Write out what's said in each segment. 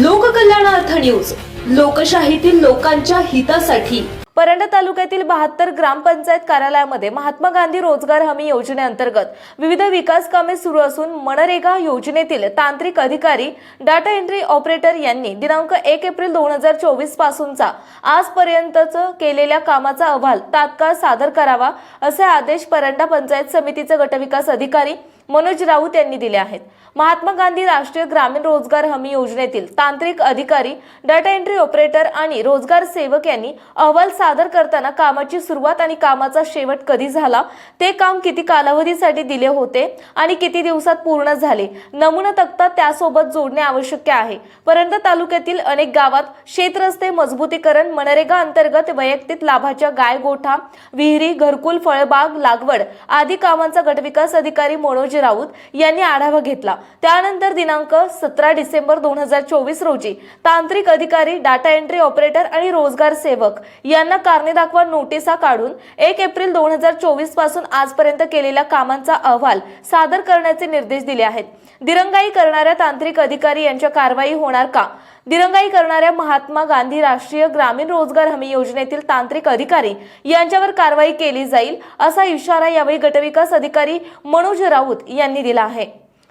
News. लोकशाहीतील लोकांच्या हितासाठी. परंडा तालुक्यातील बहात्तर ग्रामपंचायत कार्यालयामध्ये महात्मा गांधी रोजगार हमी योजनेअंतर्गत विविध विकास कामे सुरू असून मनरेगा योजनेतील तांत्रिक अधिकारी डाटा एंट्री ऑपरेटर यांनी दिनांक एक एप्रिल दोन हजार चोवीस पासूनचा आजपर्यंतच केलेल्या कामाचा अहवाल तात्काळ सादर करावा असे आदेश परंडा पंचायत समितीचे गटविकास अधिकारी मनोज राऊत यांनी दिले आहेत. महात्मा गांधी राष्ट्रीय ग्रामीण रोजगार हमी योजनेतील तांत्रिक अधिकारी डाटा एंट्री ऑपरेटर आणि रोजगार सेवक यांनी अहवाल सादर करताना कामाची सुरुवात आणि कामाचा शेवट कधी झाला ते काम किती कालावधीसाठी दिले होते आणि किती दिवसात पूर्ण झाले नमुना तक्ता त्यासोबत जोडणे आवश्यक आहे. परंतु तालुक्यातील अनेक गावात शेतरस्ते मजबूतीकरण मनरेगा अंतर्गत वैयक्तिक लाभाच्या गाय गोठा विहिरी घरकुल फळबाग लागवड आदी कामांचा गटविकास अधिकारी मनोज राऊत यांनी आढावा घेतला. त्यानंतर दिनांक सतरा डिसेंबर दोन हजार चोवीस रोजी तांत्रिक अधिकारी डाटा एंट्री ऑपरेटर आणि रोजगार सेवक यांना कारणे दाखवा नोटिसा काढून एक एप्रिल दोन हजार चोवीसपासून आजपर्यंत केलेल्या कामांचा अहवाल सादर करण्याचे निर्देश दिले आहेत. दिरंगाई करणाऱ्या तांत्रिक अधिकारी यांच्या कारवाई होणार का? दिरंगाई करणाऱ्या महात्मा गांधी राष्ट्रीय ग्रामीण रोजगार हमी योजनेतील तांत्रिक अधिकारी यांच्यावर कारवाई केली जाईल असा इशारा यावेळी गटविकास अधिकारी मनोज राऊत यांनी दिला आहे.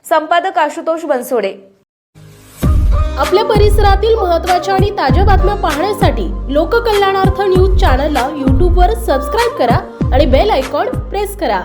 संपादक आशुतोष बनसोडे. आपल्या परिसरातील महत्त्वाच्या आणि ताज्या बातम्या पाहण्यासाठी लोककल्याणार्थ न्यूज चॅनलला यूट्यूबवर सबस्क्राईब करा आणि बेल आयकॉन प्रेस करा.